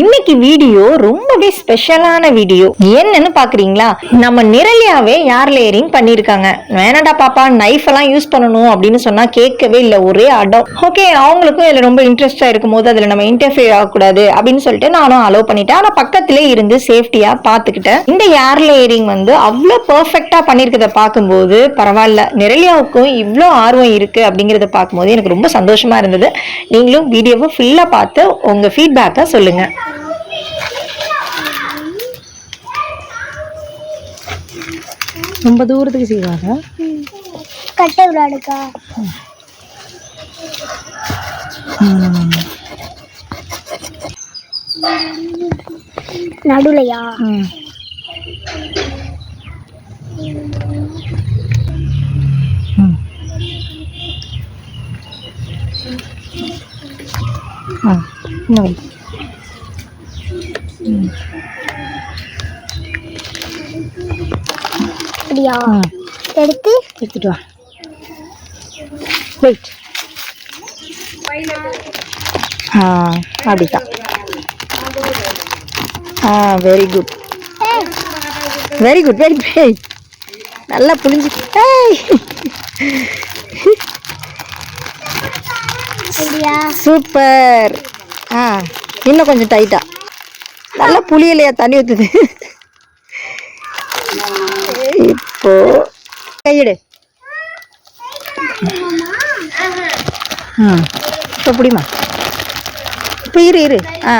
இன்னைக்கு வீடியோ ரொம்பவே ஸ்பெஷலான வீடியோ. என்னன்னு பாக்குறீங்களா? நம்ம நிரலியாவே யார் லேயரிங் பண்ணிருக்காங்க? வேணாடா பாப்பா நைஃப் எல்லாம் யூஸ் பண்ணணும் அப்படின்னு சொன்னா கேட்கவே இல்லை ஒரே அடம். ஓகே அவங்களுக்கும் இதுல ரொம்ப இன்ட்ரெஸ்டா இருக்கும் போது அதுல நம்ம இன்டர்ஃபியர் ஆகக்கூடாது அப்படின்னு சொல்லிட்டு நானும் அலோவ் பண்ணிட்டேன். ஆனா பக்கத்திலே இருந்து சேஃப்டியா பாத்துக்கிட்டேன். இந்த ஏர் லேயரிங் வந்து அவ்வளோ பர்ஃபெக்டா பண்ணிருக்கத பார்க்கும்போது பரவாயில்ல நிரலியாவுக்கும் இவ்வளோ ஆர்வம் இருக்கு அப்படிங்கறத பார்க்கும்போது எனக்கு ரொம்ப சந்தோஷமா இருந்தது. நீங்களும் வீடியோவை ஃபுல்லா பார்த்து உங்க ஃபீட்பேக்கை சொல்லுங்க. ரொம்ப தூரத்துக்கு செய்வாங்க. கட்டை விளையாடுக்கா நடுலையா இன்னும் அப்படியா? எடுத்து. எடுத்துட்டு வா. வெயிட் ஆ அப்படிதான். ஆ very good very good very good நல்லா அப்படியா? சூப்பர் ஆ இன்னும் கொஞ்சம் டைட்டா நல்லா புளியலையா தண்ணி ஊற்றுது இப்போ கையெடு. ம். இப்போ பிடிமா. இப்போ இரு இரு. ஆ.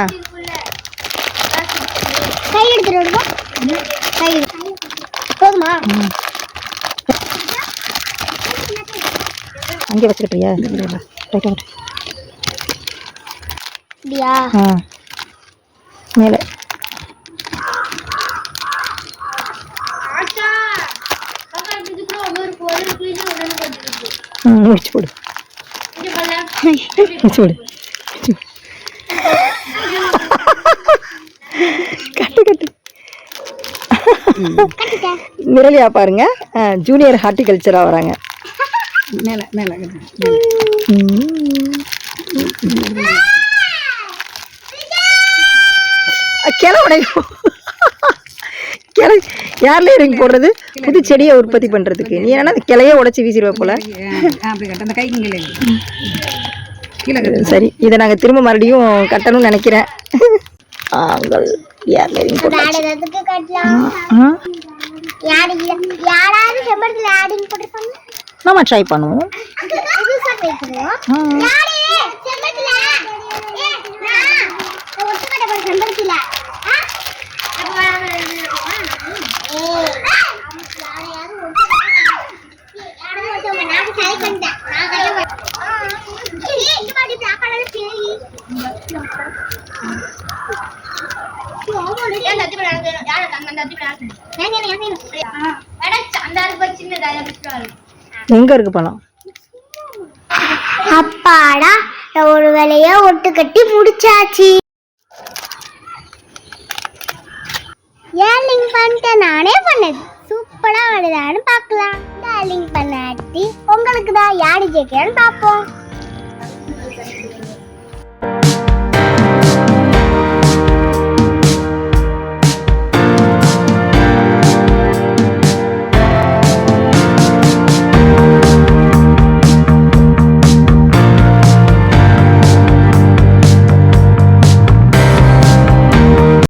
கை எடுத்துட்டு கை. போதுமா? அங்கே வச்சுக்கிட்டியா அப்படியா? ஆ. மேலே ம் முடிச்சு போடு முடிச்சு போடு கட்டு கட்டு நிரலியா பாருங்க ஜூனியர் ஹார்டிகல்ச்சராக வராங்க மேலே மேலே கிளை உடைக்கும் கிளை யார்ல ரிங் போடுறது புது செடியை உற்பத்தி பண்றதுக்கு. நீ என்ன கிளையே உடைச்சி வீசிடுவ போல. அந்த சரி இதை நாங்கள் திரும்ப மறுபடியும் கட்டணும்னு நினைக்கிறேன். ஆங்கள் யாரு இல்ல யாராவது செம்பரத்துல ஆடிங் போட்டிருப்பாங்க? நாம ட்ரை பண்ணுவோம். செம்பரத்துல ஏ நான் ஒட்டு கட்ட போற செம்பரத்துல ஆ? அப்ப ஏய். யாரையாவது ஒட்டு யாராவது ஒருத்தவங்க நான் சரி பண்ணிட்டேன் நான் கட்ட மாட்டேன் ஏய், இந்த மாதிரி சாப்பாடு பேய் எங்க இருக்கு பழம் அப்பாடா ஒரு வேலையா ஒட்டு கட்டி முடிச்சாச்சு. ஏன் லிங்க் பண்ணிட்டேன் நானே பண்ணது. சூப்பரா வருதான்னு பார்க்கலாம். லிங்க் பண்ணாட்டி உங்களுக்கு தான் யாரு ஜெயிக்கிறான்னு பார்ப்போம்.